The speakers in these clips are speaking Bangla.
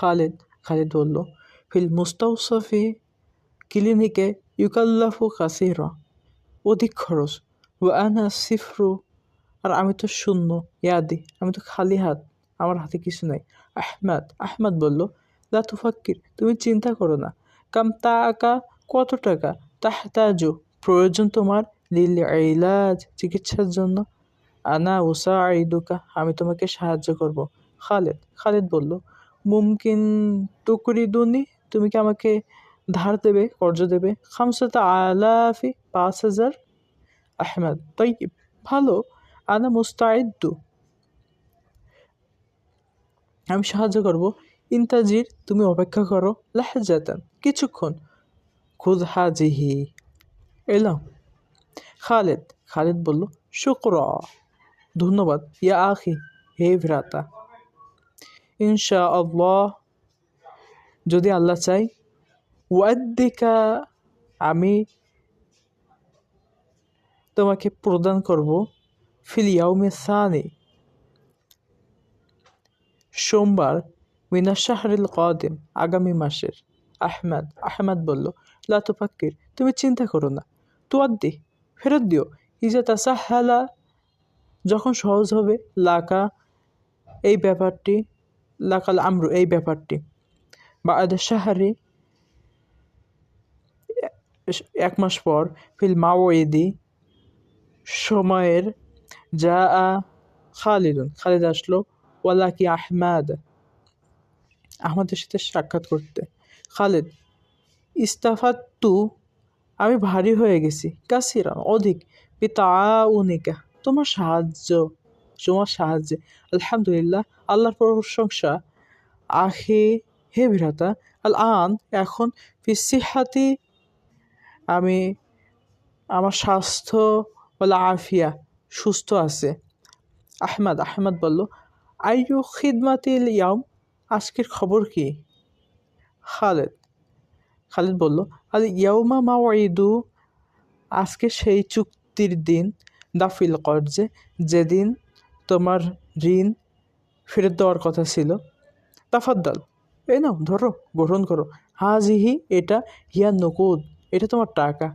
খালেদ খালেদ বলল, ফিল মুস্তাউসফি ক্লিনিকে ইউকাল্লাফু কাসিরা, অধিক খরচ। ও আনা সিফরু, আর আমি তো শূন্য, ইয়াদি, আমি তো খালি হাত, আমার হাতে কিছু নাই। আহমাদ আহমাদ বলল, লা তুফাক্কির, তুমি চিন্তা করো না। কাম টাকা কত টাকা? তাহতাজু, প্রয়োজন তোমার লিল ইলাজ, চিকিৎসার জন্য। আনা উষা আইদুকা আমি তোমাকে সাহায্য করব। খালেদ খালেদ বলল মুমকিন তুকরিদুনি তুমি কি আমাকে ধার দেবে, কর্জ দেবে? খামসাতা আলাফি পাঁচ হাজার আহমেদ। তাই ভালো, আনা মুস্তাইদ্দু। আমি সাহায্য করব। ইন্তাজির, তুমি অপেক্ষা করো। লাহাজাতান, কিছুক্ষণ। খুদ হাজিহি এলাম। খালেদ খালেদ বলল, শুক্র। ধন্যবাদ। ইয়া আখি, হে ভ্রাতা। ইনশা আল্লাহ যদি আল্লাহ চাই ওয়াদ্দিকা, আমি তোমাকে প্রদান করব ফিল ইয়াউমে সানি, সোমবার মিনা শাহরিল কদিম, আগামী মাসের আহমেদ আহমেদ বলল লাতুফাক্কির তুমি চিন্তা করো না, তুয়াদ্দি, ফেরত দিও। ইজা তাসাহালা, যখন সহজ হবে, লাকা, এই ব্যাপারটি লাকাল আমরু, এই ব্যাপারটি। বা আদা শাহারি, এক মাস পর, ফিল মাওয়েদি, সময়ের যা আ খালিদুন খালিদ আসলো, ওয়ালাকি আহমাদ, আহমদের সাথে সাক্ষাৎ করতে। খালেদ, ইস্তাফাত্তু, আমি ভারী হয়ে গেছি, কাসিরা, অধিক পিতা উনিকা তোমার সাহায্য তোমার সাহায্যে। আলহামদুলিল্লাহ, আল্লাহর প্রশংসা। আহে, হে ভ্রাতা আল আন এখন ফিসিহাতি, আমি, আমার স্বাস্থ্য বলে আফিয়া সুস্থ আছে। আহমদ আহমদ বলল, আইয়ু খিদমাতিল ইয়াম আজকের খবর কি? খালেদ খালেদ বলল আল ইয়াউমা মাওয়াইদু আজকে সেই চুক্তির দিন, দাফিল কর্জে যেদিন তোমার ঋণ ফেরত দেওয়ার কথা ছিল। তাফাদ্দাল, এই নাও, ধরো, গ্রহণ করো। হাজিহি, এটা হিয়া নকুদ, এটা তোমার টাকা।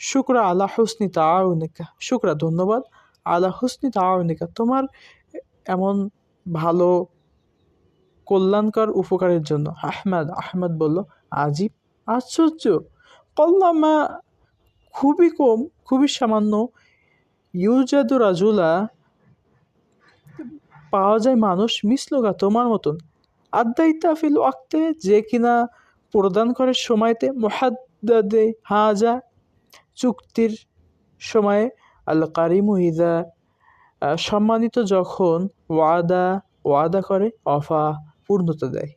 শুক্রা আলা হুসনি তাউনিকা শুক্রা, ধন্যবাদ। আলা হুসনি তাউনিকা তোমার এমন ভালো কল্যাণকর উপকারের জন্য। আহমেদ আহমেদ বলল, আজিব, আশ্চর্য। কল্লামা খুবই কম, খুবই সামান্য। ইউজাদু রাজুলা পাওয়া যায় মানুষ মিসলুগা তোমার মতন। আদ্যায়িতা ফিল ওয়াক্তে, যে কিনা প্রদান করে সময়তে, মোহাদ্দাদে হাজা চুক্তির সময়ে আল কারিমু ইদা সম্মানিত যখন ওয়াদা ওয়াদা করে, অফা পূর্ণতা দেয়।